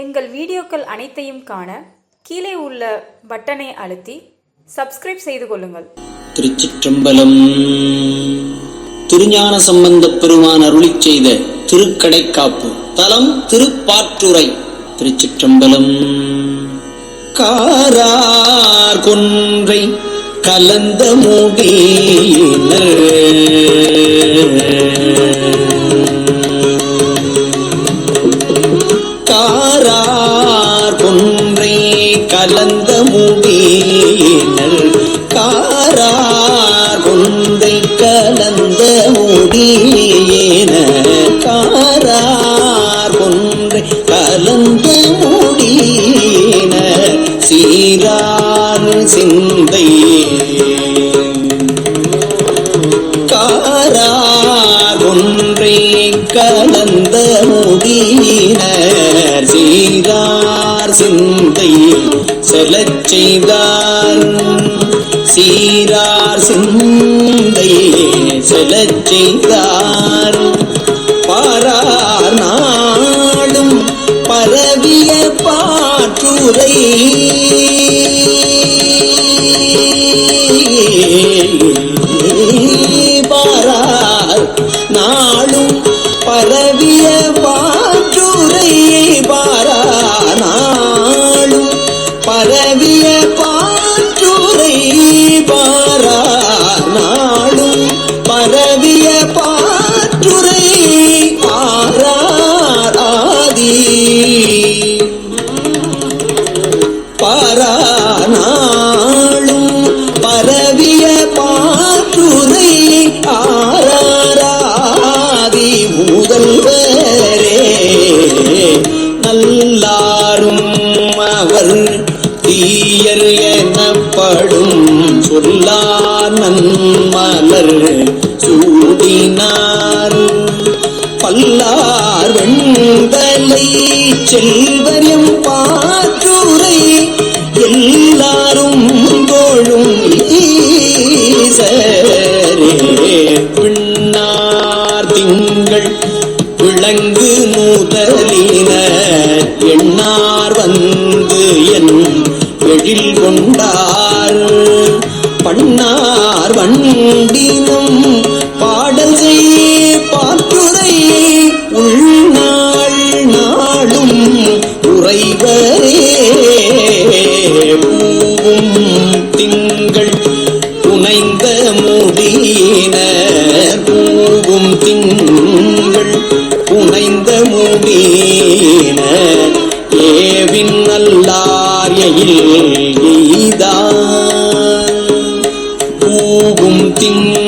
எங்கள் வீடியோக்கள் அனைத்தையும் காண கீழே உள்ள பட்டனை அழுத்தி சப்ஸ்கிரைப் செய்து கொள்ளுங்கள். திருச்சிற்றம்பலம். திருஞான சம்பந்த பெருமான் அருளிச் செய்த திருக்கடைக்காப்பு தலம் திருப்பாற்றுரை திருச்சிற்றம்பலம். காரார் கொன்றை கலந்த காரார் முடியினர் காரார் கொன்றை கலந்த முடியேன. காரார் கொன்றை கலந்த முடியேன. சீரார் சிந்தை. காரார் ஒன்றை கலந்த முடியினர் சீரார் சிந்தை செலச் செய்தார். சீரார் சிந்தையே செலச் செய்தார். பாரார் நாடும் பரவிய பாற்றுரை படும் சொல்லார் நன்மலர் சூடினார். பல்லார் வெண்தலை செல்வரியம் பாற்றுரை எல்லாரும் தோழும் பின்னார் திங்கள் விளங்கு முதலின எண்ணார் வந்து என் எழில் கொண்டார் வண்டினம் பாடல் செய் பாட்டுரை உள்நாள் நாளும் உறைவரே. பூவும் திங்கள் புனைந்த முடியினர் பூவும் திங்கள் புனைந்த முடியினர் ஏவின் நல்லார் எய்தார் பூவும்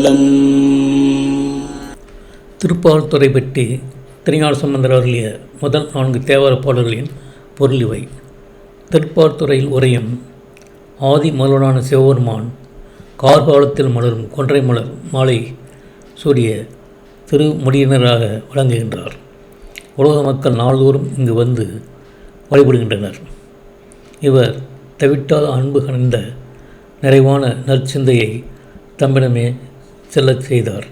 திருச்சிற்றம்பலம் திருப்பால்துறை பற்றி திருஞான சம்பந்தர் அருளிய முதல் நான்கு தேவார பாடல்களின் பொருள் இவை. திருப்பார்த்துறையில் உரையும் ஆதி மலரான சிவபெருமான் கார்காலத்தில் மலரும் கொன்றை மலர் மாலை சூரிய திருமுடியினராக வழங்குகின்றார் உலக மக்கள் நாள்தோறும் இங்கு வந்து வழிபடுகின்றனர். இவர் தவிட்டாத அன்பு கணிந்த நிறைவான நற்சிந்தையை தம்மிடமே செல்லச் செய்தார்.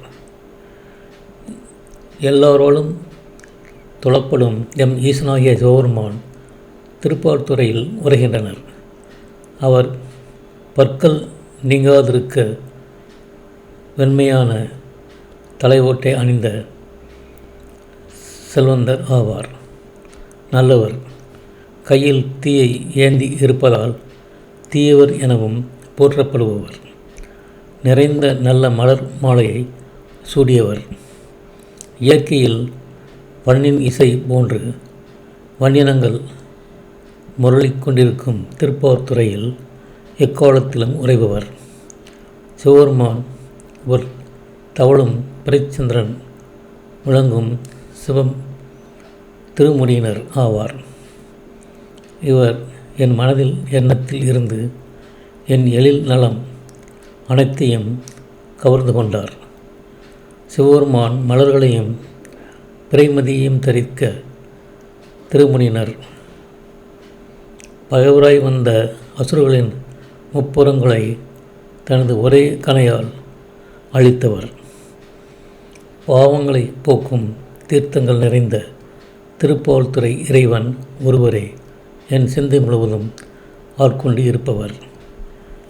எல்லாரோடும் தொழப்படும் எம். ஈசனாகிய சிவபெருமான் திருப்பார்த்துறையில் உரைகின்றனர் அவர் பற்கள் நீங்காதிருக்க வெண்மையான தலைவோட்டை அணிந்த செல்வந்தர் ஆவார். நல்லவர் கையில் தீயை ஏந்தி இருப்பதால் தீயவர் எனவும் போற்றப்படுபவர். நிறைந்த நல்ல மலர் மாலையை சூடியவர். இயற்கையில் வண்ணின் இசை போன்று வண்ணினங்கள் முரளிக்கொண்டிருக்கும் கொண்டிருக்கும் திருப்பாவூர்துறையில் எக்காலத்திலும் உறைபவர். சிவபெருமான் ஒரு தவழும் பிறைச்சந்திரன் விளங்கும் சிவம் திருமுடியினர் ஆவார். இவர் என் மனதில் எண்ணத்தில் இருந்து என் எழில் நலம் அனைத்தையும் கவர்ந்து கொண்டார். சிவபெருமான் மலர்களையும் பிறைமதியையும் தரிக்க திருமுனியினர். பகைவராய் வந்த அசுரர்களின் முப்புறங்களை தனது ஒரே கணையால் அழித்தவர். பாவங்களை போக்கும் தீர்த்தங்கள் நிறைந்த திருப்பால்துறை இறைவன் ஒருவரே. என் சிந்தை முழுவதும் ஆட்கொண்டு இருப்பவர்